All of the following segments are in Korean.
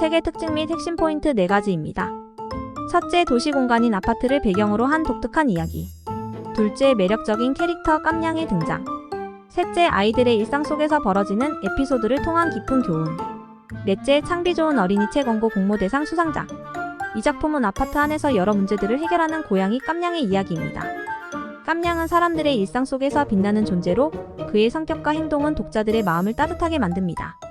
책의 특징 및 핵심 포인트 4가지입니다. 첫째, 도시 공간인 아파트를 배경으로 한 독특한 이야기. 둘째, 매력적인 캐릭터 깜냥의 등장. 셋째, 아이들의 일상 속에서 벌어지는 에피소드를 통한 깊은 교훈. 넷째, 창비 좋은 어린이 책 원고 공모대상 수상작. 이 작품은 아파트 안에서 여러 문제들을 해결하는 고양이 깜냥의 이야기입니다. 깜냥은 사람들의 일상 속에서 빛나는 존재로 그의 성격과 행동은 독자들의 마음을 따뜻하게 만듭니다.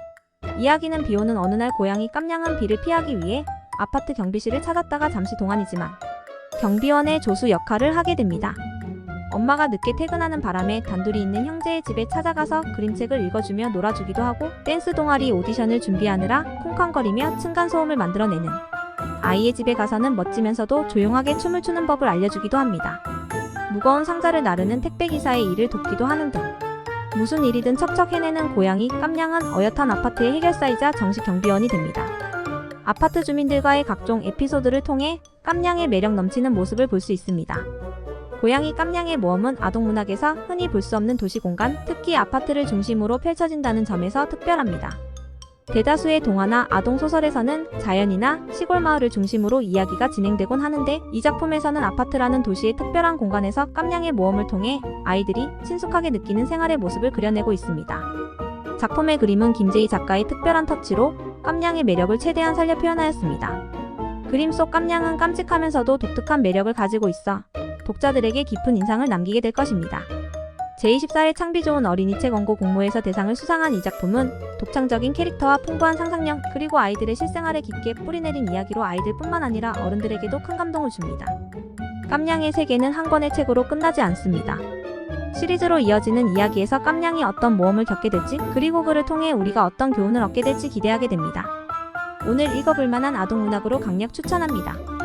이야기는 비 오는 어느 날 고양이 깜냥은 비를 피하기 위해 아파트 경비실을 찾았다가 잠시 동안이지만 경비원의 조수 역할을 하게 됩니다. 엄마가 늦게 퇴근하는 바람에 단둘이 있는 형제의 집에 찾아가서 그림책을 읽어주며 놀아주기도 하고 댄스 동아리 오디션을 준비하느라 쿵쾅거리며 층간소음을 만들어내는 아이의 집에 가서는 멋지면서도 조용하게 춤을 추는 법을 알려주기도 합니다. 무거운 상자를 나르는 택배기사의 일을 돕기도 하는 등 무슨 일이든 척척 해내는 고양이 깜냥은 어엿한 아파트의 해결사이자 정식 경비원이 됩니다. 아파트 주민들과의 각종 에피소드를 통해 깜냥의 매력 넘치는 모습을 볼 수 있습니다. 고양이 깜냥의 모험은 아동문학에서 흔히 볼 수 없는 도시 공간, 특히 아파트를 중심으로 펼쳐진다는 점에서 특별합니다. 대다수의 동화나 아동 소설에서는 자연이나 시골 마을을 중심으로 이야기가 진행되곤 하는데 이 작품에서는 아파트라는 도시의 특별한 공간에서 깜냥의 모험을 통해 아이들이 친숙하게 느끼는 생활의 모습을 그려내고 있습니다. 작품의 그림은 김재희 작가의 특별한 터치로 깜냥의 매력을 최대한 살려 표현하였습니다. 그림 속 깜냥은 깜찍하면서도 독특한 매력을 가지고 있어 독자들에게 깊은 인상을 남기게 될 것입니다. 제24회 창비 좋은 어린이 책 원고 공모에서 대상을 수상한 이 작품은 독창적인 캐릭터와 풍부한 상상력 그리고 아이들의 실생활에 깊게 뿌리내린 이야기로 아이들뿐만 아니라 어른들에게도 큰 감동을 줍니다. 깜냥의 세계는 한 권의 책으로 끝나지 않습니다. 시리즈로 이어지는 이야기에서 깜냥이 어떤 모험을 겪게 될지 그리고 그를 통해 우리가 어떤 교훈을 얻게 될지 기대하게 됩니다. 오늘 읽어볼 만한 아동 문학으로 강력 추천합니다.